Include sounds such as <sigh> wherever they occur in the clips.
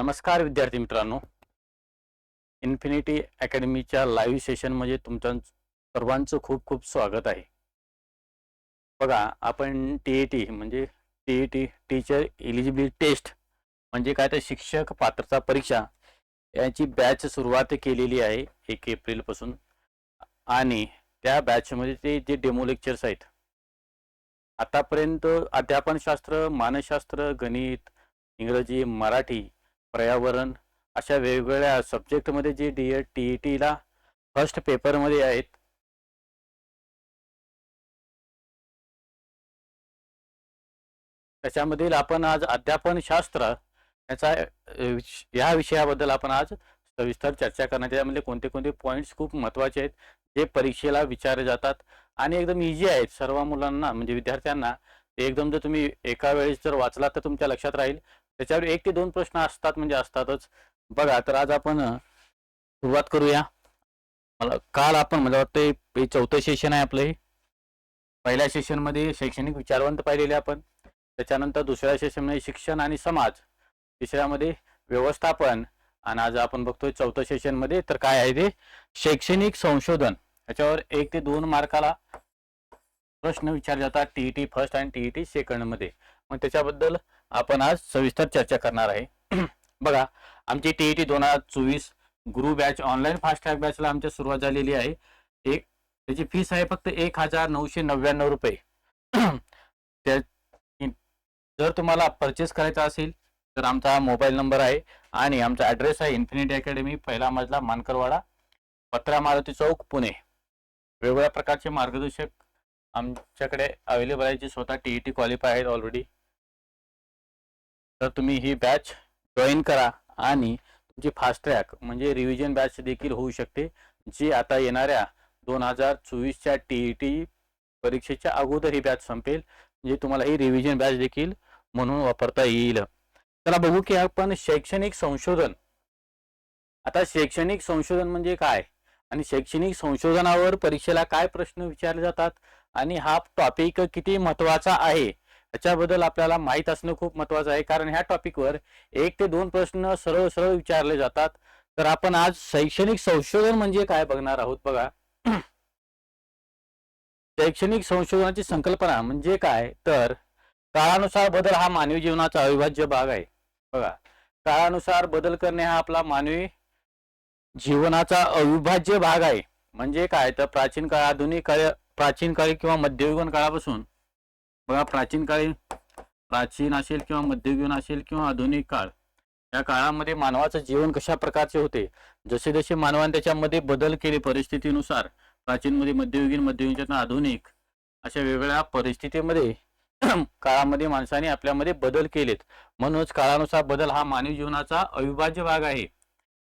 नमस्कार विद्यार्थी मित्रांनो. इन्फिनिटी अकॅडमीच्या लाईव्ह सेशनमध्ये तुमच्या सर्वांचं खूप खूप स्वागत आहे. बघा आपण टी ए टी म्हणजे T A T teacher eligibility test म्हणजे काय? तर शिक्षक पात्रता परीक्षा याची बॅच सुरुवात केलेली आहे एक एप्रिलपासून आणि त्या बॅचमध्ये ते जे डेमो लेक्चर्स आहेत आतापर्यंत अध्यापनशास्त्र मानसशास्त्र गणित इंग्रजी मराठी पर्यावरण अशा वेगवेगळ्या सब्जेक्टमध्ये जे डी एड टी ई टीला फर्स्ट पेपरमध्ये आहेत. त्याच्यामधील आपण आज अध्यापनशास्त्र याचा या विषयाबद्दल आपण आज सविस्तर चर्चा करणार. त्यामध्ये कोणते कोणते पॉईंट्स खूप महत्त्वाचे आहेत जे परीक्षेला विचारले जातात आणि एकदम इझी आहेत. सर्व मुलांना म्हणजे विद्यार्थ्यांना ते एकदम जर तुम्ही एका वेळेस जर वाचला तर तुमच्या लक्षात राहील. त्याच्यावर एक ते दोन प्रश्न असतात म्हणजे असतातच. बघा तर आज आपण सुरुवात करूया. मला काल आपण मला वाटतं हे चौथं सेशन आहे आपलं हे. पहिल्या सेशनमध्ये शैक्षणिक विचारवंत पाहिलेले आपण. त्याच्यानंतर दुसऱ्या सेशनमध्ये शिक्षण आणि समाज. तिसऱ्यामध्ये व्यवस्थापन. आणि आज आपण बघतोय चौथं सेशनमध्ये तर काय आहे ते? शैक्षणिक संशोधन. याच्यावर एक ते दोन मार्काला प्रश्न विचारले जातात. टीईटी फर्स्ट आणि टीईटी सेकंडमध्ये. मग त्याच्याबद्दल आपण आज सविस्तर चर्चा करणार आहे. <clears throat> बघा आमची टीईटी दोन हजार चोवीस Guru batch online fast track बॅचला आमच्या सुरुवात झालेली आहे. एक त्याची फीस आहे फक्त एक हजार नऊशे नव्याण्णव रुपये. <clears throat> त्या जर तुम्हाला परचेस करायचा असेल तर आमचा मोबाईल नंबर आहे आणि आमचा ॲड्रेस आहे इन्फिनिटी अकॅडमी पहिला मजला मानकरवाडा पत्रा मारुती चौक पुणे. वेगवेगळ्या प्रकारचे मार्गदर्शक आमच्याकडे अवेलेबल आहे जे स्वतः टी ई टी क्वालिफाय आहेत ऑलरेडी तर तुम्ही ही बॅच जॉईन करा आणि तुमची फास्ट ट्रॅक म्हणजे रिव्हिजन बॅच देखील होऊ शकते जी आता येणाऱ्या दोन हजार चोवीसच्या टी ई टी परीक्षेच्या अगोदर ही बॅच संपेल म्हणजे तुम्हाला ही रिव्हिजन बॅच देखील म्हणून वापरता येईल. चला बघू की आपण शैक्षणिक संशोधन आता शैक्षणिक संशोधन म्हणजे काय? आणि शैक्षणिक संशोधनावर परीक्षेला काय प्रश्न विचारले जातात? आणि हा टॉपिक किती महत्त्वाचा आहे? याच्याबद्दल आपल्याला माहीत असणं खूप महत्वाचं आहे. कारण ह्या टॉपिकवर एक ते दोन प्रश्न सरळ सरळ विचारले जातात. तर आपण आज शैक्षणिक संशोधन म्हणजे काय बघणार आहोत बघा. शैक्षणिक संशोधनाची संकल्पना म्हणजे काय? तर काळानुसार बदल हा मानवी जीवनाचा अविभाज्य भाग आहे. बघा. काळानुसार बदल करणे हा आपला मानवी जीवनाचा अविभाज्य भाग आहे. म्हणजे काय? तर प्राचीन काळ आधुनिक काळ प्राचीन काळी किंवा मध्ययुगीन काळापासून बघा प्राचीन काळी प्राचीन असेल किंवा मध्ययुगीन असेल किंवा आधुनिक काळ या काळामध्ये मानवाचं जीवन कशा प्रकारचे होते? जसे जसे मानवाने त्याच्यामध्ये बदल केले परिस्थितीनुसार प्राचीनमध्ये मध्ययुगीन मध्ययुगीन आधुनिक अशा वेगवेगळ्या परिस्थितीमध्ये <clears throat> काळामध्ये माणसाने आपल्यामध्ये बदल केलेत. म्हणूनच काळानुसार बदल हा मानवी जीवनाचा अविभाज्य भाग आहे.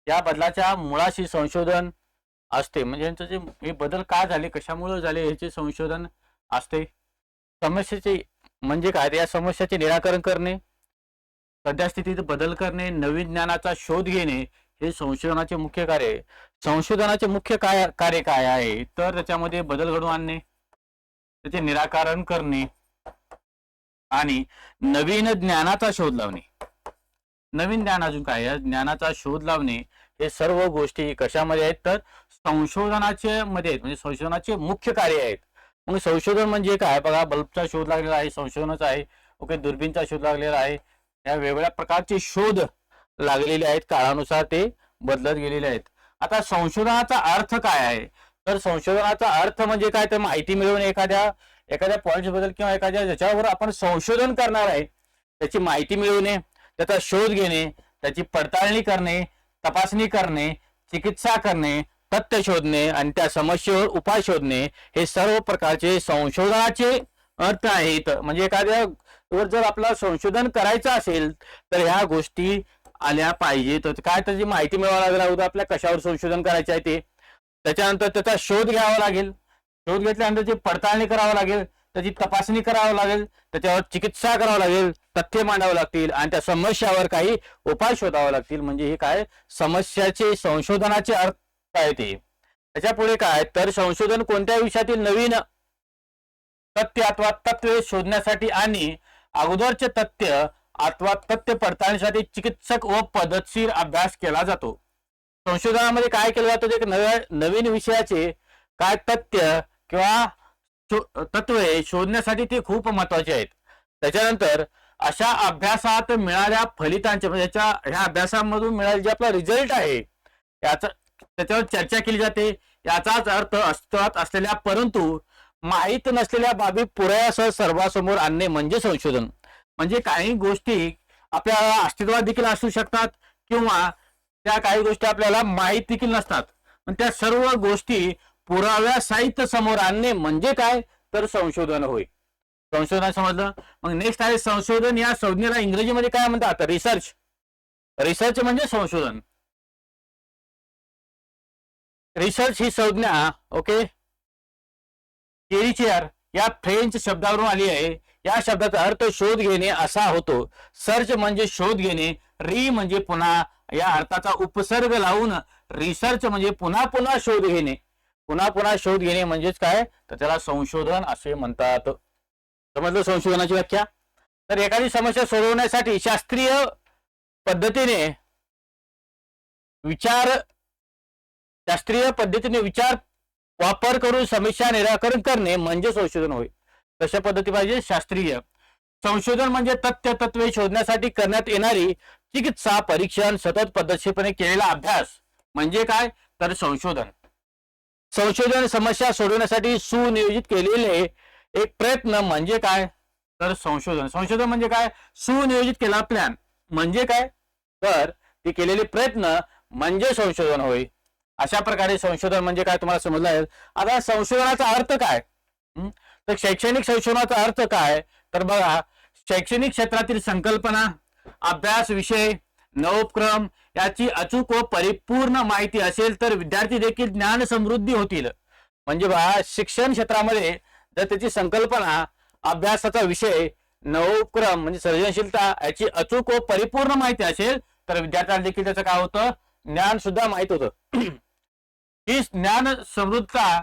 या बदलाच्या मुळाशी संशोधन असते. म्हणजे यांचं जे हे बदल का झाले कशामुळे झाले याचे संशोधन असते? समस्येचे म्हणजे काय? या समस्याचे निराकरण करणे सध्यास्थितीत बदल करणे नवीन ज्ञानाचा शोध घेणे हे संशोधनाचे मुख्य कार्य आहे. संशोधनाचे मुख्य काय कार्य काय आहे? तर त्याच्यामध्ये बदल घडवून आणणे त्याचे निराकरण करणे आणि नवीन ज्ञानाचा शोध लावणे. नवीन ज्ञान अजून काय? आहे ज्ञानाचा शोध लावणे हे सर्व गोष्टी कशामध्ये आहेत? तर संशोधनाचे मध्ये आहेत. म्हणजे संशोधनाचे मुख्य कार्य आहेत. मग संशोधन म्हणजे काय? बघा बल्बचा शोध लागलेला आहे संशोधनच आहे ओके दुर्बीनचा शोध लागलेला आहे. या वेगवेगळ्या प्रकारचे शोध लागलेले आहेत काळानुसार ते बदलत गेलेले आहेत. आता संशोधनाचा अर्थ काय आहे? तर संशोधनाचा अर्थ म्हणजे काय? तर माहिती मिळवणे एखाद्या एखाद्या पॉईंटबद्दल किंवा एखाद्या ज्याच्यावर आपण संशोधन करणार आहे त्याची माहिती मिळवणे त्याचा शोध घेणे त्याची पडताळणी करणे तपासणी करणे चिकित्सा करणे तथ्य शोधणे आणि त्या समस्येवर उपाय शोधणे हे सर्व प्रकारचे संशोधनाचे अर्थ आहेत. म्हणजे एखाद्या वर जर आपला संशोधन करायचं असेल तर ह्या गोष्टी आल्या पाहिजेत. काय त्याची माहिती मिळवावी लागेल? अगोदर आपल्या कशावर संशोधन करायचे आहे ते? त्याच्यानंतर त्याचा शोध घ्यावा लागेल. शोध घेतल्यानंतर त्याची पडताळणी करावं लागेल. त्याची तपासणी करावं लागेल. त्याच्यावर चिकित्सा करावं लागेल. तथ्य मांडावं लागतील. आणि त्या समस्यावर काही उपाय शोधावे लागतील. म्हणजे हे काय? समस्याचे संशोधनाचे अर्थ आहे ते त्याच्या पुढे काय? तर संशोधन कोणत्या विषयातील नवीन तथ्य अथवा तत्वे शोधण्यासाठी आणि अगोदरचे तथ्य अथवा तथ्य पडताळणीसाठी चिकित्सक व पद्धतशीर अभ्यास केला जातो. संशोधनामध्ये काय केलं जातं? एक नव्या नवीन विषयाचे काय तथ्य किंवा तत्वे शोधण्यासाठी ते खूप महत्त्वाचे आहेत. त्याच्यानंतर अशा अभ्यासात मिळाल्या फलितांचे म्हणजे ह्या अभ्यासामधून मिळाले जे आपला रिझल्ट आहे त्याचा त्याच्यावर चर्चा केली जाते. याचाच अर्थ अस्तित्वात असलेल्या परंतु माहीत नसलेल्या बाबी पुराव्यासह सर्वांसमोर आणणे म्हणजे संशोधन. म्हणजे काही गोष्टी आपल्याला अस्तित्वात देखील असू शकतात किंवा त्या काही गोष्टी आपल्याला माहीत देखील नसतात. पण त्या सर्व गोष्टी पुराव्या साहित्य समोर आणणे म्हणजे काय? तर संशोधन होय. संशोधन समजलं? मग नेक्स्ट आहे संशोधन या संज्ञेला इंग्रजीमध्ये काय म्हणतात? रिसर्च रिसर्च म्हणजे संशोधन. रिसर्च ही संज्ञा ओके चेअर या फ्रेंच शब्दावरून आली आहे. या शब्दाचा अर्थ शोध घेणे असा होतो. सर्च म्हणजे शोध घेणे री म्हणजे पुन्हा या अर्थाचा उपसर्ग लावून रिसर्च म्हणजे पुन्हा पुन्हा शोध घेणे. पुन्हा पुन्हा शोध घेणे म्हणजेच काय? तर त्याला संशोधन असे म्हणतात. समजलं संशोधनाची व्याख्या? तर एखादी समस्या सोडवण्यासाठी शास्त्रीय पद्धतीने विचार शास्त्रीय पद्धतीने विचार वापर करून समस्या निराकरण करणे म्हणजे संशोधन होय. कशा पद्धती पाहिजे? शास्त्रीय. संशोधन म्हणजे तथ्य तत्वे शोधण्यासाठी करण्यात येणारी चिकित्सा परीक्षण सतत पद्धतशीरपणे केलेला अभ्यास. म्हणजे काय? तर संशोधन. संशोधन समस्या सोडवण्यासाठी सुनियोजित केलेले एक प्रयत्न म्हणजे काय? तर संशोधन. संशोधन म्हणजे काय? सुनियोजित केला प्लॅन म्हणजे काय? तर ते केलेले प्रयत्न म्हणजे संशोधन होय. अशा प्रकारे संशोधन म्हणजे काय तुम्हाला समजलं आहे? आता संशोधनाचा अर्थ काय? तर शैक्षणिक संशोधनाचा अर्थ काय? तर बघा शैक्षणिक क्षेत्रातील संकल्पना अभ्यास विषय नवोपक्रम याची अचूक व परिपूर्ण माहिती असेल तर विद्यार्थी देखील ज्ञान समृद्धी होतील. म्हणजे बघा शिक्षण क्षेत्रामध्ये जर त्याची संकल्पना अभ्यासाचा विषय नवोपक्रम म्हणजे सर्जनशीलता याची अचूक व परिपूर्ण माहिती असेल तर विद्यार्थ्यांना देखील त्याचं काय होतं? ज्ञान सुद्धा माहीत होतं. ही ज्ञान समृद्धता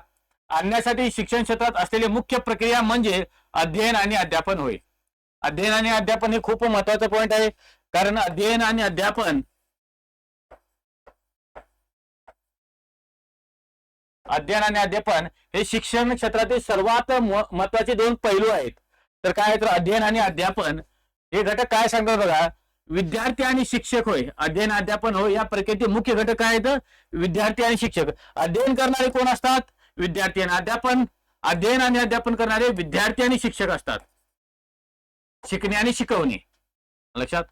आणण्यासाठी शिक्षण क्षेत्रात असलेली मुख्य प्रक्रिया म्हणजे अध्ययन आणि अध्यापन होय. अध्ययन आणि अध्यापन हे खूप महत्वाचं पॉईंट आहे. कारण अध्ययन आणि अध्यापन अध्ययन आणि अध्यापन हे शिक्षण क्षेत्रातील सर्वात म- महत्त्वाचे दोन पैलू आहेत. तर काय तर अध्ययन आणि अध्यापन हे घटक काय सांगतात बघा? विद्यार्थी आणि शिक्षक होय. अध्ययन अध्यापन होय. या प्रक्रियेचे मुख्य घटक काय आहेत? विद्यार्थी आणि शिक्षक. अध्ययन करणारे कोण असतात? विद्यार्थी आणि अध्यापन. अध्ययन आणि अध्यापन करणारे विद्यार्थी आणि शिक्षक असतात. शिकणे आणि शिकवणे. लक्षात?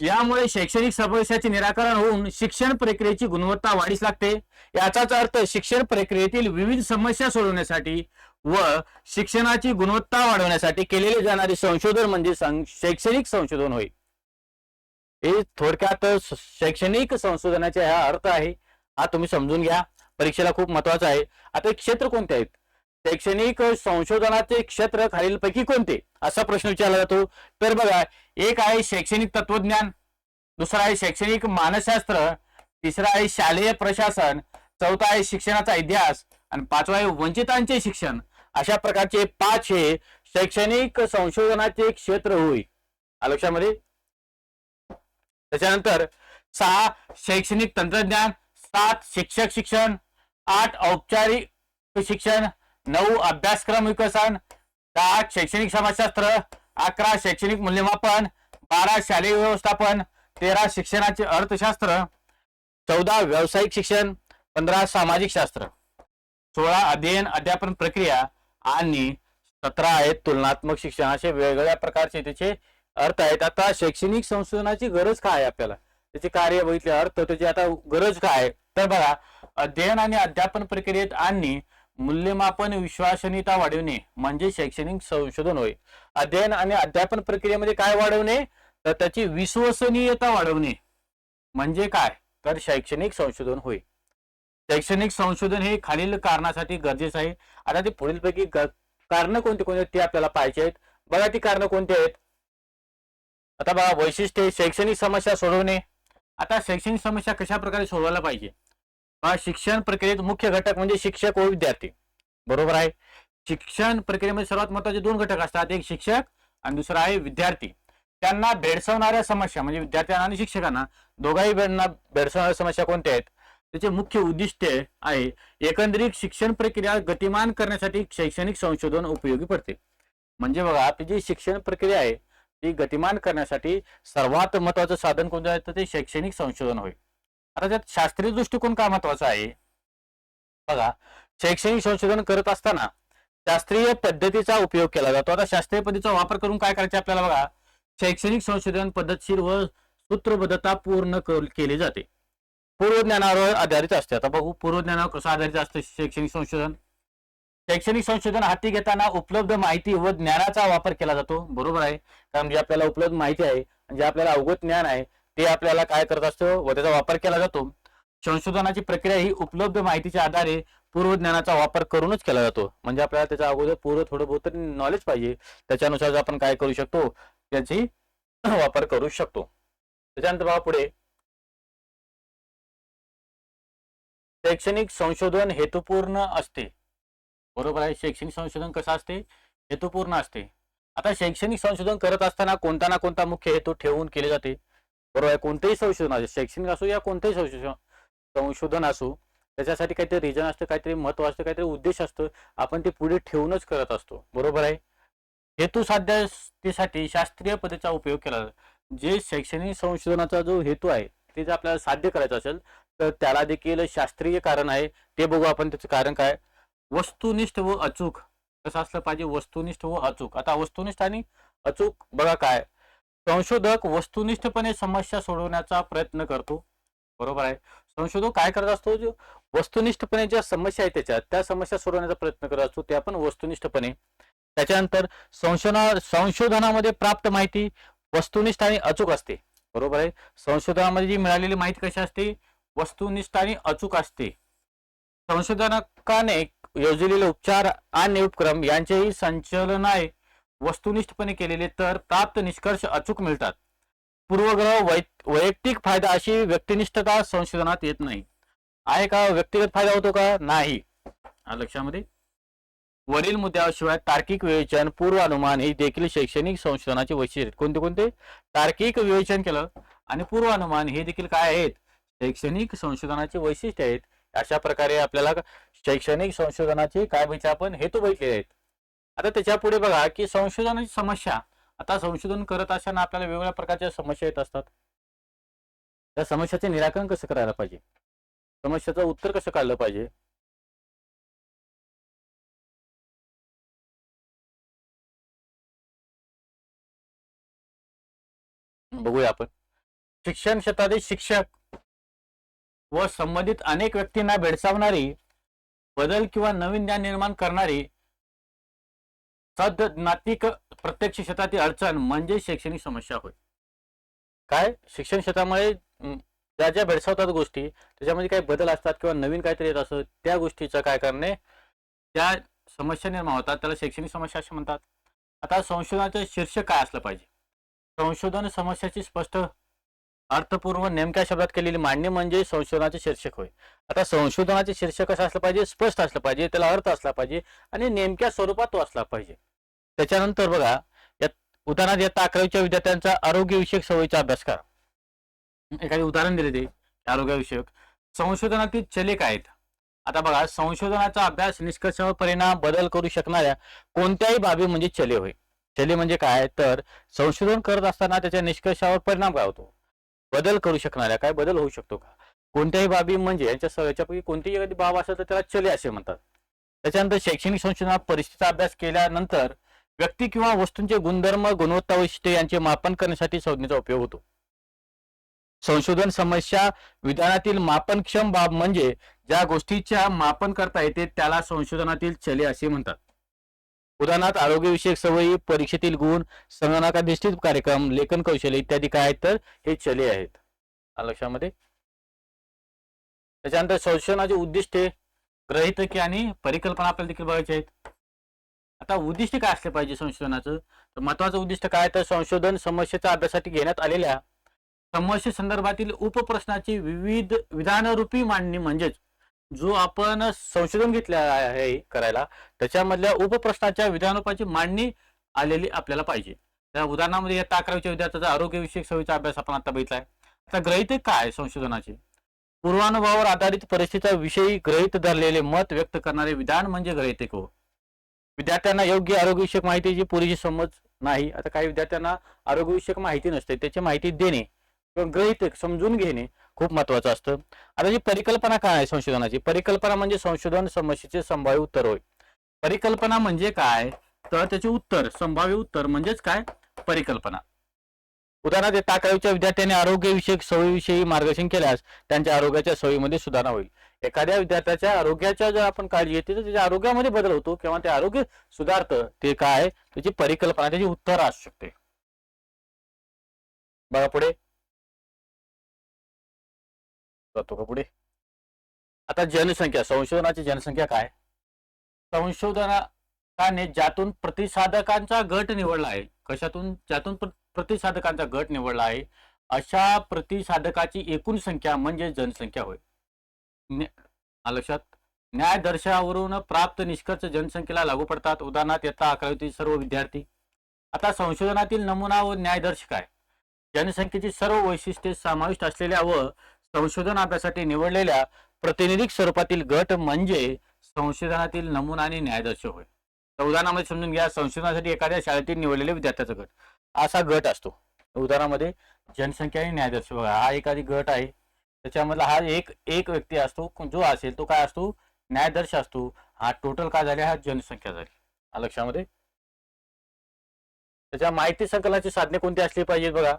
यामुळे शैक्षणिक समस्याचे निराकरण होऊन शिक्षण प्रक्रियेची गुणवत्ता वाढीस लागते. याचाच अर्थ शिक्षण प्रक्रियेतील विविध समस्या सोडवण्यासाठी व शिक्षणाची गुणवत्ता वाढवण्यासाठी केलेले जाणारे संशोधन म्हणजे सं- शैक्षणिक संशोधन होय. हे थोडक्यात शैक्षणिक संशोधनाचा हा अर्थ आहे. हा तुम्ही समजून घ्या. परीक्षेला खूप महत्त्वाचा आहे. आता क्षेत्र कोणते आहेत? शैक्षणिक संशोधनाचे क्षेत्र खालीलपैकी कोणते? असा प्रश्न विचारला जातो. तर बघा एक आहे शैक्षणिक तत्वज्ञान दुसरा आहे शैक्षणिक मानसशास्त्र तिसरा आहे शालेय प्रशासन चौथा आहे शिक्षणाचा इतिहास आणि पाचवा आहे वंचितांचे शिक्षण. अशा प्रकारचे पाच हे शैक्षणिक संशोधनाचे क्षेत्र होईल लक्षामध्ये? त्याच्यानंतर सहा शैक्षणिक तंत्रज्ञान सात शिक्षक शिक्षण आठ औपचारिक शिक्षण नऊ अभ्यासक्रम विकसन दहा शैक्षणिक समाजशास्त्र अकरा शैक्षणिक मूल्यमापन बारा शालेय व्यवस्थापन तेरा शिक्षणाचे अर्थशास्त्र चौदा व्यावसायिक शिक्षण पंधरा सामाजिक शास्त्र. सोळा अध्ययन अध्यापन प्रक्रिया आणि सतरा आहेत तुलनात्मक शिक्षण. असे वेगवेगळ्या प्रकारचे त्याचे अर्थ आहेत. आता शैक्षणिक संशोधनाची गरज काय आहे आपल्याला? त्याचे कार्य बघितले अर्थ त्याची आता गरज काय आहे? तर बघा अध्ययन आणि अध्यापन प्रक्रियेत आणि मूल्यमापन विश्वसनीयता वाढवणे म्हणजे शैक्षणिक संशोधन होय. अध्ययन आणि अध्यापन प्रक्रियेमध्ये काय वाढवणे? तर त्याची विश्वसनीयता वाढवणे म्हणजे काय? तर शैक्षणिक संशोधन होय. शैक्षणिक संशोधन हे खालील कारणासाठी गरजेचं आहे. आता ते पुढीलपैकी कारण कोणते कोणते आहेत ते आपल्याला पाहिजे आहेत. बघा ती कारण कोणती आहेत. आता बघा वैशिष्ट्ये शैक्षणिक समस्या सोडवणे. आता शैक्षणिक समस्या कशा प्रकारे सोडवायला पाहिजे? शिक्षण प्रक्रियेत मुख्य घटक म्हणजे शिक्षक व विद्यार्थी. बरोबर आहे? शिक्षण प्रक्रियेमध्ये सर्वात महत्त्वाचे दोन घटक असतात. एक शिक्षक आणि दुसरा आहे विद्यार्थी. त्यांना भेडसावणाऱ्या समस्या म्हणजे विद्यार्थ्यांना आणि शिक्षकांना दोघाही वेळांना भेडसावणाऱ्या समस्या कोणत्या आहेत? त्याचे मुख्य उद्दिष्ट आहे एकंदरीत शिक्षण प्रक्रिया गतिमान करण्यासाठी शैक्षणिक संशोधन उपयोगी पडते. म्हणजे बघा आपली जी शिक्षण प्रक्रिया आहे ती गतिमान करण्यासाठी सर्वात महत्वाचं साधन कोणतं आहे? तर ते शैक्षणिक संशोधन होय. आता त्यात शास्त्रीय दृष्टिकोन का महत्त्वाचा आहे? बघा शैक्षणिक संशोधन करत असताना शास्त्रीय पद्धतीचा उपयोग केला जातो. आता शास्त्रीय पद्धतीचा वापर करून काय करायचे आपल्याला बघा? शैक्षणिक संशोधन पद्धतशीर व सूत्रबद्धता पूर्ण केली जाते. पूर्वज्ञानावर आधारित असते. आता बघू पूर्वज्ञानावर कसं आधारित असतं शैक्षणिक संशोधन? शैक्षणिक संशोधन हाती घेताना उपलब्ध माहिती व ज्ञानाचा वापर केला जातो. बरोबर आहे. कारण जे आपल्याला उपलब्ध माहिती आहे जे आपल्याला अवगत ज्ञान आहे ते आपल्याला काय करत असतं व त्याचा वापर केला जातो. संशोधनाची प्रक्रिया ही उपलब्ध माहितीच्या आधारे पूर्वज्ञानाचा वापर करूनच केला जातो. म्हणजे आपल्याला त्याच्या अगोदर पूर्व थोडं बहुत नॉलेज पाहिजे. त्याच्यानुसार आपण काय करू शकतो? त्याची <clears throat> वापर करू शकतो. त्याच्यानंतर बाबा पुढे. शैक्षणिक संशोधन हेतुपूर्ण असते. बरोबर आहे? शैक्षणिक संशोधन कसं असते? हेतुपूर्ण असते. आता शैक्षणिक संशोधन करत असताना कोणता ना कोणता मुख्य हेतू ठेवून केले जाते? बरोबर आहे? कोणतेही संशोधन असो शैक्षणिक असो या कोणतेही संशोधन संशोधन असो त्याच्यासाठी काहीतरी रिजन असतं काहीतरी महत्त्व असतं काहीतरी उद्देश असतो. आपण ते पुढे ठेवूनच करत असतो. बरोबर आहे? हेतू साध्यतेसाठी शास्त्रीय पद्धतीचा उपयोग केला जातो. जे शैक्षणिक संशोधनाचा जो हेतू आहे ते जर आपल्याला साध्य करायचं असेल तर त्याला देखील शास्त्रीय कारण आहे. ते बघू आपण त्याचं कारण काय. वस्तुनिष्ठ व अचूक. कसं असलं पाहिजे? वस्तुनिष्ठ व अचूक. आता वस्तुनिष्ठ आणि अचूक बघा काय. संशोधक वस्तुनिष्ठपणे समस्या सोडवण्याचा प्रयत्न करतो. बरोबर आहे. संशोधक काय करत असतो? जो वस्तुनिष्ठपणे ज्या समस्या आहेत त्याच्यात त्या समस्या सोडवण्याचा प्रयत्न करत असतो. ते आपण वस्तुनिष्ठपणे. त्याच्यानंतर संशोधना संशोधनामध्ये प्राप्त माहिती वस्तुनिष्ठ आणि अचूक असते. बरोबर आहे. संशोधनामध्ये जी मिळालेली माहिती कशी असते? वस्तुनिष्ठ आणि अचूक असते. संशोधकाने योजलेले उपचार आणि उपक्रम यांचेही संचलन आहे. वस्तुनिष्ठपणे केलेले तर प्राप्त निष्कर्ष अचूक मिळतात. पूर्वग्रह वै वैयक्तिक फायदा अशी व्यक्तिनिष्ठता संशोधनात येत नाही. आहे का व्यक्तिगत फायदा होतो का? नाही. लक्षामध्ये. वरील मुद्द्याशिवाय तार्किक विवेचन पूर्वानुमान ही देखील शैक्षणिक संशोधनाचे वैशिष्ट्य कोणते कोणते? तार्किक विवेचन केलं आणि पूर्वानुमान हे देखील काय आहेत? शैक्षणिक संशोधनाचे वैशिष्ट्य आहेत. अशा प्रकारे आपल्याला शैक्षणिक संशोधनाचे काय बघितले आपण हेतू बघितले आहेत. आता त्याच्या पुढे बघा की संशोधनाची समस्या. आता संशोधन करत असताना आपल्याला वेगवेगळ्या प्रकारच्या समस्या येत असतात. त्या समस्याचे निराकरण कसं करायला पाहिजे? समस्याचं उत्तर कसं काढलं पाहिजे? बघूया आपण. शिक्षण क्षेत्रातील शिक्षक व संबंधित अनेक व्यक्तींना भेडसावणारी बदल किंवा नवीन ज्ञान निर्माण करणारी सद्नातिक प्रत्यक्ष क्षेत्रातील अडचण म्हणजे शैक्षणिक समस्या होय. काय? शिक्षण क्षेत्रामुळे ज्या ज्या भेडसावतात गोष्टी त्याच्यामध्ये काही बदल असतात किंवा नवीन काहीतरी येत असतं त्या गोष्टीचं काय करणे? त्या समस्या निर्माण होतात त्याला शैक्षणिक समस्या असे म्हणतात. आता संशोधनाचं शीर्षक काय असलं पाहिजे? संशोधन समस्याची स्पष्ट अर्थपूर्व नेमक्या शब्दात केलेली मांडणी म्हणजे संशोधनाचे शीर्षक होय. आता संशोधनाचे शीर्षक कसं असलं पाहिजे? स्पष्ट असलं पाहिजे त्याला अर्थ असला पाहिजे आणि नेमक्या स्वरूपात तो असला पाहिजे. त्याच्यानंतर बघा या उदाहरणात येतात अकरावीच्या विद्यार्थ्यांचा आरोग्यविषयक सवयीचा अभ्यास करा. एखादे उदाहरण दिले ते आरोग्यविषयक. संशोधनातील चले काय आहेत? आता बघा संशोधनाचा अभ्यास निष्कर्षावर परिणाम बदल करू शकणाऱ्या कोणत्याही बाबी म्हणजे चले होय. चले म्हणजे काय? तर संशोधन करत असताना त्याच्या निष्कर्षावर परिणाम काय होतो? बदल करू शकणाऱ्या काय बदल होऊ शकतो का? कोणत्याही बाबी म्हणजे यांच्या याच्यापैकी कोणतीही एखादी बाब असेल तर त्याला चले असे म्हणतात. त्याच्यानंतर शैक्षणिक संशोधनात परिस्थितीचा अभ्यास केल्यानंतर व्यक्ती किंवा वस्तूंचे गुणधर्म गुणवत्ता वैशिष्ट्ये यांचे मापन करण्यासाठी संज्ञेचा उपयोग होतो. संशोधन समस्या विधानातील मापनक्षम बाब म्हणजे ज्या गोष्टीच्या मापन करता येते त्याला संशोधनातील चले असे म्हणतात. उदाहरणार्थ आरोग्यविषयक सवयी परीक्षेतील गुण संगणकाधिष्ठित कार्यक्रम लेखन कौशल्य इत्यादी काय आहेत तर हे चले आहेत. लक्षामध्ये? त्याच्यानंतर संशोधनाचे उद्दिष्टे ग्रहितके आणि परिकल्पना आपल्याला देखील बघायचे आहेत. आता उद्दिष्ट काय असले पाहिजे संशोधनाचं? तर महत्वाचं उद्दिष्ट काय तर संशोधन समस्येच्या अभ्यासासाठी घेण्यात आलेल्या समस्ये संदर्भातील उपप्रश्नाची विविध विधानरूपी मांडणी म्हणजेच जो आपण संशोधन घेतले आहे करायला त्याच्यामधल्या उपप्रश्नाच्या विधानोपाची मांडणी आलेली आपल्याला पाहिजे. त्या उदाहरणामध्ये या अकरावीच्या विद्यार्थ्याचा आरोग्यविषयक सवयीचा अभ्यास आपण आता बघितलाय. आता ग्रहित काय संशोधनाचे? पूर्वानुभवावर आधारित परिस्थितीच्या विषयी ग्रहित धरलेले मत व्यक्त करणारे विधान म्हणजे ग्रहितेक हो. विद्यार्थ्यांना योग्य आरोग्यविषयक माहितीची पुरेशी समज नाही. आता काही विद्यार्थ्यांना आरोग्यविषयक माहिती नसते त्याची माहिती देणे किंवा ग्रहित समजून घेणे खूप महत्वाचं असतं. आता जी परिकल्पना काय आहे संशोधनाची? परिकल्पना म्हणजे संशोधन समस्येचे संभाव्य उत्तर होय. परिकल्पना म्हणजे काय? तर त्याचे उत्तर संभाव्य उत्तर म्हणजेच काय? परिकल्पना. उदाहरणार्थ इयत्ता विद्यार्थ्यांनी आरोग्यविषयक सवयीविषयी मार्गदर्शन केल्यास त्यांच्या आरोग्याच्या सवयीमध्ये सुधारणा होईल. एखाद्या विद्यार्थ्याच्या आरोग्याच्या जर आपण काळजी घेतली तर त्याच्या आरोग्यामध्ये बदल होतो किंवा ते आरोग्य सुधारतं. ते काय? त्याची परिकल्पना त्याची उत्तर असू शकते. बघा पुढे. जातो का पुढे? आता जनसंख्या संशोधनाची जनसंख्या काय? संशोधनाने ज्यातून प्रतिसाधकांचा गट निवडला आहे कशातून? ज्यातून प्रतिसाधकांचा गट निवडला आहे अशा प्रतिसाधकाची एकूण संख्या म्हणजे जनसंख्या होय. लक्षात? न्यायदर्शावरून प्राप्त निष्कर्ष जनसंख्येला लागू पडतात. उदाहरणार्थ इयत्ता अकरावीतील सर्व विद्यार्थी. आता संशोधनातील नमुना व न्यायदर्श काय? जनसंख्येची सर्व वैशिष्ट्ये समाविष्ट असलेल्या व संशोधन अभ्यासाठी निवडलेल्या प्रतिनिधिक स्वरूपातील गट म्हणजे संशोधनातील नमुना आणि न्यायदर्श होय. तर उदाहरणामध्ये समजून घ्या संशोधनासाठी एखाद्या शाळेतील निवडलेले विद्यार्थ्याचा गट. असा गट असतो. उदाहरणामध्ये जनसंख्या आणि न्यायदर्श. बघा हा एखादी गट आहे. त्याच्यामधला हा एक एक व्यक्ती असतो जो असेल तो काय असतो? न्यायदर्श असतो. हा टोटल काय झाले? हा जनसंख्या झाली. हा लक्षामध्ये? त्याच्या माहिती संकलनाची साधने कोणती असली पाहिजेत बघा?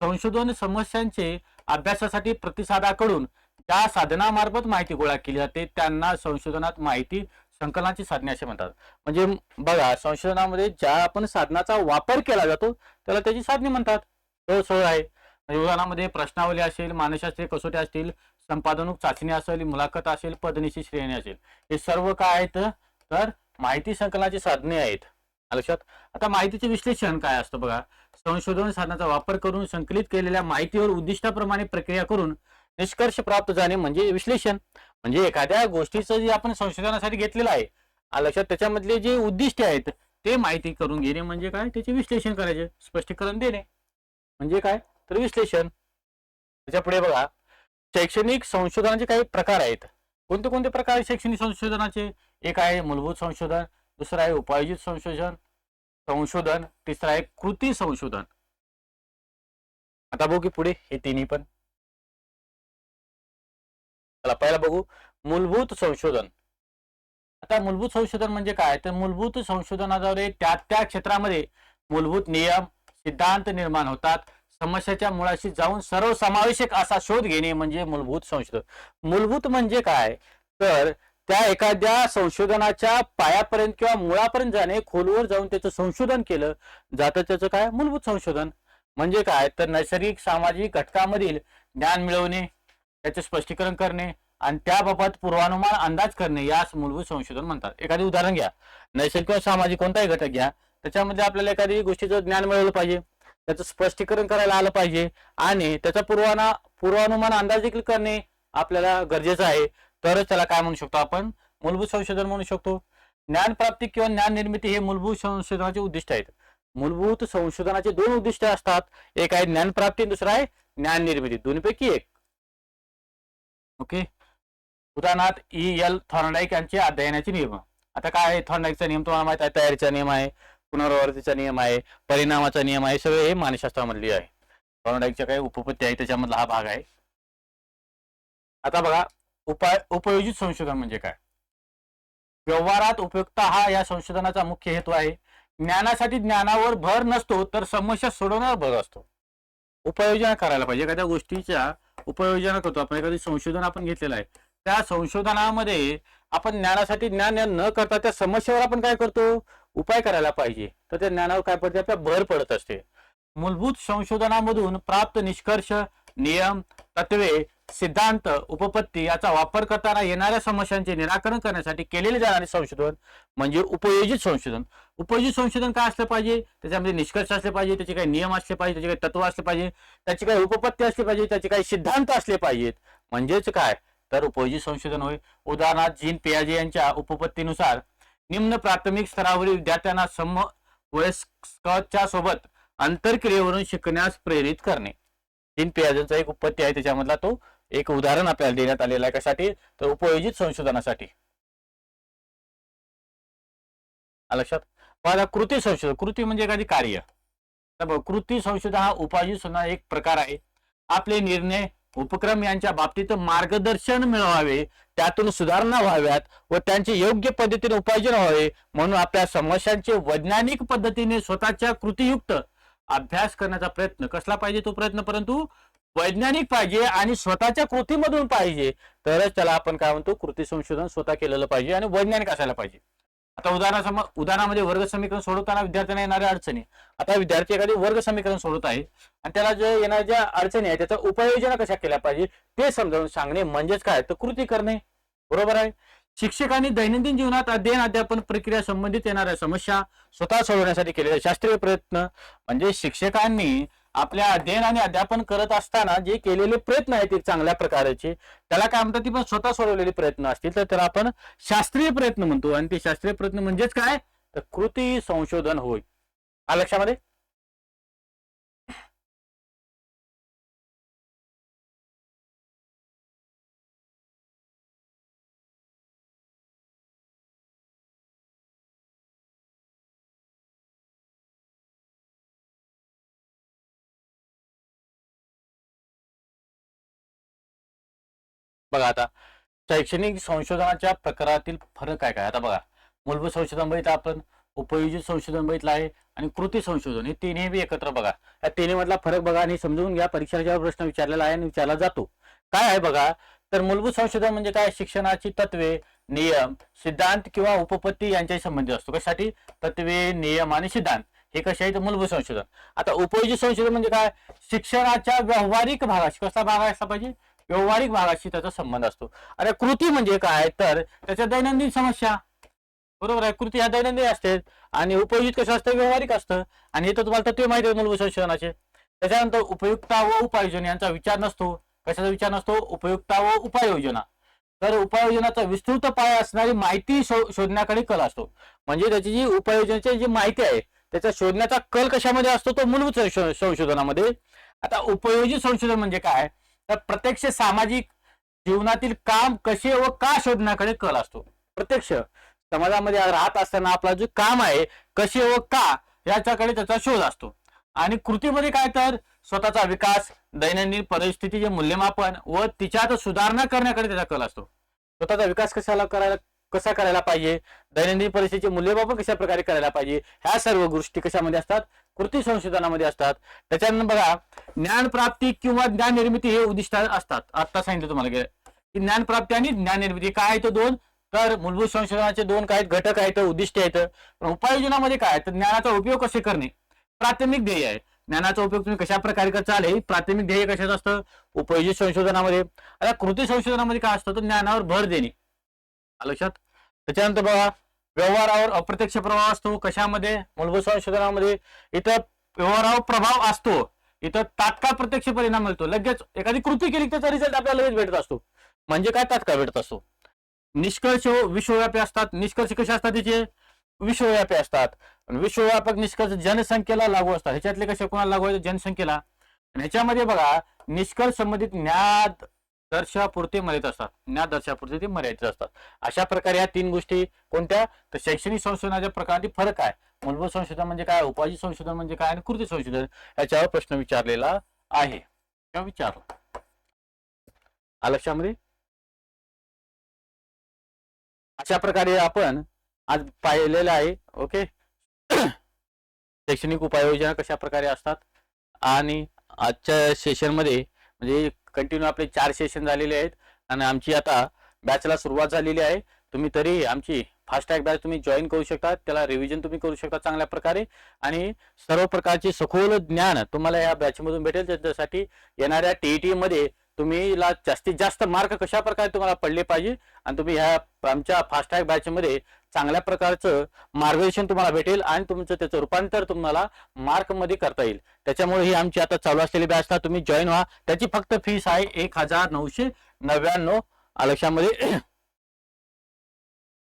संशोधन समस्यांचे अभ्यासासाठी प्रतिसादाकडून त्या साधनामार्फत माहिती गोळा केली जाते. त्यांना संशोधनात माहिती संकलनाची साधने असे म्हणतात. म्हणजे बघा संशोधनामध्ये ज्या आपण साधनाचा वापर केला जातो त्याला त्याची साधने म्हणतात. तो सोय आहे. म्हणजे उदाहरणामध्ये प्रश्नावली असेल मानसशास्त्रीय कसोटी असतील संपादनूक चाचणी असेल मुलाखत असेल पदनीची श्रेणी असेल. हे सर्व काय आहेत? तर माहिती संकलनाची साधने आहेत. लक्षात आता माहितीचे विश्लेषण काय असतं बघा? संशोधन साधनाचा वापर करून संकलित केलेल्या माहितीवर उद्दिष्टाप्रमाणे प्रक्रिया करून निष्कर्ष प्राप्त जाणे म्हणजे विश्लेषण. म्हणजे एखाद्या गोष्टीचं जे आपण संशोधनासाठी घेतलेलं आहे लक्षात त्याच्यामधले जे उद्दिष्टे आहेत ते माहिती करून घेणे म्हणजे काय? त्याचे विश्लेषण करायचे स्पष्टीकरण देणे. म्हणजे काय? तर विश्लेषण. त्याच्या पुढे बघा. शैक्षणिक संशोधनाचे काही प्रकार आहेत. कोणते कोणते प्रकार आहेत शैक्षणिक संशोधनाचे? एक आहे मूलभूत संशोधन. दुसरं आहे उपायोजित संशोधन संशोधन. तिसरं आहे कृती संशोधन. आता बघू की पुढे हे तिन्ही पण. चला पहिला बघू. मूलभूत संशोधन. आता मूलभूत संशोधन म्हणजे काय? तर मूलभूत संशोधनाद्वारे त्या त्या क्षेत्रामध्ये मूलभूत नियम सिद्धांत निर्माण होतात. समस्याच्या मुळाशी जाऊन सर्वसमावेशक असा शोध घेणे म्हणजे मूलभूत संशोधन. मूलभूत म्हणजे काय? तर त्या एखाद्या संशोधनाच्या पायापर्यंत किंवा मुळापर्यंत जाणे खोलवर जाऊन त्याचं संशोधन केलं जातं त्याचं काय? मूलभूत संशोधन. म्हणजे काय? तर नैसर्गिक सामाजिक घटकामधील ज्ञान मिळवणे त्याचे स्पष्टीकरण करणे आणि त्याबाबत पूर्वानुमान अंदाज करणे यास मूलभूत संशोधन म्हणतात. एखादे उदाहरण घ्या. नैसर्गिक किंवा सामाजिक कोणताही घटक घ्या. त्याच्यामध्ये आपल्याला एखादी गोष्टीचं ज्ञान मिळवलं पाहिजे. त्याचं स्पष्टीकरण करायला आलं पाहिजे आणि त्याचा पूर्वाना पूर्वानुमान अंदाज देखील करणे आपल्याला गरजेचं आहे. तरच त्याला काय म्हणू शकतो आपण? मूलभूत संशोधन म्हणू शकतो. ज्ञान प्राप्ती किंवा ज्ञान निर्मिती हे मूलभूत संशोधनाचे उद्दिष्ट आहेत. मूलभूत संशोधनाचे दोन उद्दिष्ट असतात. एक आहे ज्ञान प्राप्ती आहे ज्ञान निर्मिती. दोन्हीपैकी एक. ओके? उदाहरणार्थ ई एल थॉर्नडाईक यांचे अध्ययनाचे नियम. आता काय आहे? थॉर्नडाईकचा नियम तुम्हाला माहीत आहे. तयारीचा नियम आहे. पुनरावृत्तीचा नियम आहे. परिणामाचा नियम आहे. सगळे हे मानसशास्त्रामधली आहे. थॉर्नडाईकच्या काही उपपत्ती आहे त्याच्यामधला हा भाग आहे. आता बघा. उपाय उपयोजित संशोधन म्हणजे काय? व्यवहारात उपयुक्तता हा या संशोधनाचा मुख्य हेतू आहे. ज्ञानासाठी ज्ञानावर भर नसतो तर समस्या सोडवण्यावर भर असतो. उपाययोजना करायला पाहिजे. एखाद्या गोष्टीच्या उपयोजना करतो आपण एखादी संशोधन आपण घेतलेलं आहे. त्या संशोधनामध्ये आपण ज्ञानासाठी ज्ञान न करता त्या समस्येवर आपण काय करतो? उपाय करायला पाहिजे. तर त्या ज्ञानावर काय पडते? आपल्या भर पडत असते. मूलभूत संशोधनामधून प्राप्त निष्कर्ष नियम तत्वे सिद्धांत उपपत्ती याचा वापर करताना येणाऱ्या समस्यांचे निराकरण करण्यासाठी केलेले जाणारे संशोधन म्हणजे उपयोजित संशोधन. उपयोजित संशोधन काय असलं पाहिजे? त्याच्यामध्ये निष्कर्ष असले पाहिजे त्याचे काही नियम असले पाहिजे त्याचे काही तत्व असले पाहिजे त्याची काही उपपत्ती असली पाहिजे त्याचे काही सिद्धांत असले पाहिजेत. म्हणजेच काय? तर उपयोजित संशोधन होय. उदाहरणार्थ जीन पियाजे यांच्या उपपत्तीनुसार निम्न प्राथमिक स्तरावरील विद्यार्थ्यांना सम वयस्कच्या सोबत आंतरक्रियेवरून शिकण्यास प्रेरित करणे. तीन पेयाजांचा एक उपपत्ती आहे त्याच्यामधला तो एक उदाहरण आपल्याला देण्यात आलेलं आहे कशासाठी? तर उपयोजित संशोधनासाठी. लक्षात? पाहिला कृती संशोधन. कृती म्हणजे एखादी कार्य. कृती संशोधन हा उपायोजित एक प्रकार आहे. आपले निर्णय उपक्रम यांच्या बाबतीत मार्गदर्शन मिळवावे त्यातून सुधारणा व्हाव्यात व त्यांचे योग्य पद्धतीने उपायोजन व्हावे. म्हणून आपल्या समस्यांचे वैज्ञानिक पद्धतीने स्वतःच्या कृतीयुक्त अभ्यास करण्याचा प्रयत्न कसला पाहिजे तो प्रयत्न? परंतु वैज्ञानिक पाहिजे आणि स्वतःच्या कृतीमधून पाहिजे तरच त्याला आपण काय म्हणतो कृती संशोधन स्वतः केलेलं पाहिजे आणि वैज्ञानिक असायला पाहिजे. आता उदाहरणासम उदाहरणामध्ये वर्ग समीकरण सोडवताना विद्यार्थ्यांना येणाऱ्या अडचणी. आता विद्यार्थी एखादी वर्ग समीकरण सोडवत आहे आणि त्याला जे येणाऱ्या ज्या अडचणी आहेत त्याचा उपाययोजना कशा केल्या पाहिजे ते समजावून सांगणे म्हणजेच काय? तर कृती करणे. बरोबर आहे? शिक्षकांनी दैनंदिन जीवनात अध्ययन अध्यापन प्रक्रिया संबंधित येणाऱ्या समस्या स्वतः सोडवण्यासाठी केलेले शास्त्रीय प्रयत्न म्हणजे शिक्षकांनी आपल्या अध्ययन आणि अध्यापन करत असताना जे केलेले प्रयत्न आहेत एक चांगल्या प्रकारचे त्याला काय म्हणतात ती पण स्वतः सोडवलेले प्रयत्न असतील. तर त्याला आपण शास्त्रीय प्रयत्न म्हणतो. आणि ते शास्त्रीय प्रयत्न म्हणजेच काय? तर कृती संशोधन होय. आ लक्षामध्ये? बघा आता शैक्षणिक संशोधनाच्या प्रकारातील फरक काय काय? आता बघा मूलभूत संशोधन बघितलं आपण उपयोजित संशोधन बघितलं आहे आणि कृती संशोधन हे तिन्ही बी एकत्र बघा. या तिन्ही मधला फरक बघा आणि समजून घ्या परीक्षेच्या प्रश्न विचारलेला आहे आणि विचारला जातो. काय आहे बघा तर मूलभूत संशोधन म्हणजे काय? शिक्षणाची तत्वे नियम सिद्धांत किंवा उपपत्ती यांच्याशी संबंधित असतो. कशासाठी? तत्वे नियम आणि सिद्धांत. हे कसे आहे तर मूलभूत संशोधन. आता उपयोजित संशोधन म्हणजे काय? शिक्षणाच्या व्यावहारिक भागाशी कसा भाग असला पाहिजे? व्यवहारिक भागाशी त्याचा संबंध असतो. अरे कृती म्हणजे काय? तर त्याच्या दैनंदिन समस्या. बरोबर आहे? कृती ह्या दैनंदिन असते आणि उपयोजित कसं असतं व्यवहारिक असतं. आणि हे तर तुम्हाला तत्व माहिती आहे मूलभूत संशोधनाचे. त्याच्यानंतर उपयुक्ता व उपाययोजना यांचा विचार नसतो. कशाचा विचार नसतो? उपयुक्ता व उपाययोजना तर उपाययोजनाचा विस्तृत पाय असणारी माहिती शो- शोधण्याकडे कल असतो. म्हणजे त्याची जी उपाययोजनाची जी माहिती आहे त्याचा शोधण्याचा कल कशामध्ये असतो? तो मूलभूत संशो- संशोधनामध्ये. आता उपयोजित संशोधन म्हणजे काय? तर प्रत्यक्ष सामाजिक जीवनातील काम कसे व का शोधण्याकडे कल असतो? प्रत्यक्ष समाजामध्ये राहत असताना आपला जे काम आहे कसे व का याच्याकडे त्याचा शोध असतो. आणि कृतीमध्ये काय तर स्वतःचा विकास दैनंदिन परिस्थितीचे मूल्यमापन व तिच्यात सुधारणा करण्याकडे त्याचा कल असतो. स्वतःचा विकास कशाला करायला कसा करायला पाहिजे? दैनंदिन परिस्थितीचे मूल्यमापन कशा प्रकारे करायला पाहिजे? ह्या सर्व गोष्टी कशामध्ये असतात? कृती संशोधनामध्ये असतात. त्याच्यानंतर बघा ज्ञान प्राप्ती किंवा ज्ञान निर्मिती हे उद्दिष्ट असतात. आता सांगितलं तुम्हाला की ज्ञानप्राप्ती ज्ञान प्राप्ती आणि ज्ञान निर्मिती काय आहे तो दोन? तर मूलभूत संशोधनाचे दोन काय आहेत, घटक आहेत उद्दिष्ट आहेत. उपाययोजनामध्ये काय तर ज्ञानाचा उपयोग कसे करणे? प्राथमिक ध्येय आहे. ज्ञानाचा उपयोग तुम्ही कशा प्रकारे करता? हे प्राथमिक ध्येय कशाचं असतं? उपयोजित संशोधनामध्ये. आता कृती संशोधनामध्ये काय असतं? तर ज्ञानावर भर देणे. लक्षात त्याच्यानंतर बघा व्यवहारावर अप्रत्यक्ष प्रभाव असतो. कशामध्ये? मूलभूत संशोधनामध्ये इथं व्यवहारावर प्रभाव असतो. इथं तात्काळ प्रत्यक्ष परिणाम मिळतो. लगेच एखादी कृती केली त्याचा रिझल्ट आपल्याला लगेच भेटत असतो. म्हणजे काय तात्काळ भेटत असतो? निष्कर्ष विश्वव्यापी असतात. निष्कर्ष कसे असतात त्याचे विश्वव्यापी असतात. विश्वव्यापक निष्कर्ष जनसंख्येला लागू असतात. ह्याच्यातले कसे कोणाला लागू आहेत? जनसंख्येला. ह्याच्यामध्ये बघा निष्कर्ष संबंधित ज्ञात दर्शापुरते मर्यादित असतात. ज्ञान दर्शापुरते ते मर्यादित असतात. अशा प्रकारे या तीन गोष्टी कोणत्या? तर शैक्षणिक संशोधनाच्या प्रकारातील फरक आहे मूलभूत संशोधन म्हणजे काय? उपाजी संशोधन म्हणजे काय? आणि कृती संशोधन याच्यावर प्रश्न विचारलेला आहे. किंवा विचारला. लक्षामध्ये? अशा प्रकारे आपण आज पाहिलेलं आहे ओके? शैक्षणिक उपाययोजना कशा प्रकारे असतात? आणि आजच्या सेशनमध्ये म्हणजे कंटिन्यू आपले चार सेशन झालेले आहेत. आणि आमची आता बॅचला सुरुवात झालेली आहे. तुम्ही तरी आमची फास्ट बॅच तुम्ही जॉईन करू शकता. त्याला रिव्हिजन तुम्ही करू शकता चांगल्या प्रकारे. आणि सर्व प्रकारचे सखोल ज्ञान तुम्हाला या बॅचमधून भेटेल. त्याच्यासाठी येणाऱ्या टीईटी मध्ये तुम्ही ला जास्तीत जास्त मार्क कशा प्रकारे तुम्हाला पडले पाहिजे? आणि तुम्ही ह्या आमच्या फास्ट बॅचमध्ये चांगल्या प्रकारचं मार्गदर्शन तुम्हाला भेटेल आणि तुमचं त्याचं रूपांतर तुम्हाला मार्कमध्ये करता येईल. त्याच्यामुळे ही आमची आता चालू असलेली बॅचला तुम्ही जॉईन व्हा. त्याची फक्त फीस आहे एक हजार नऊशे नव्याण्णव लक्षामध्ये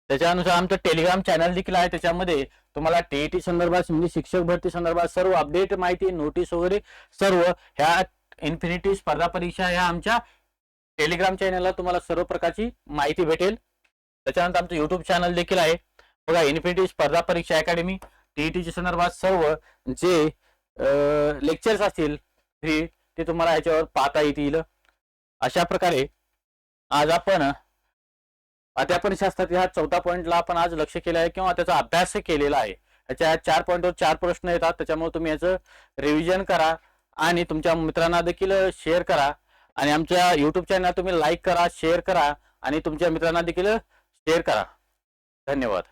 त्याच्यानुसार आमचं टेलिग्राम चॅनल देखील आहे. त्याच्यामध्ये तुम्हाला टीईटी संदर्भात म्हणजे शिक्षक भरती संदर्भात सर्व अपडेट माहिती नोटीस वगैरे सर्व ह्या इन्फिनिटी स्पर्धा परीक्षा ह्या आमच्या टेलिग्राम चॅनलला तुम्हाला सर्व प्रकारची माहिती भेटेल. त्याच्यानंतर आमचं युट्यूब चॅनल देखील आहे. बघा इन्फिनिटी स्पर्धा परीक्षा अकॅडमी टीईटीच्या संदर्भात सर्व जे लेक्चर्स असतील फ्री ते तुम्हाला याच्यावर पाहता येतील. अशा प्रकारे आज आपण अध्यापन शास्त्रात ह्या चौथा पॉईंटला आपण आज लक्ष केलं आहे किंवा त्याचा अभ्यास केलेला आहे. याच्या चार पॉईंटवर चार प्रश्न येतात. त्याच्यामुळे तुम्ही याचं रिव्हिजन करा. आणि तुमच्या मित्रांना देखील शेअर करा. आणि आमच्या युट्यूब चॅनल तुम्ही लाईक करा शेअर करा आणि तुमच्या मित्रांना देखील शेअर करा. धन्यवाद.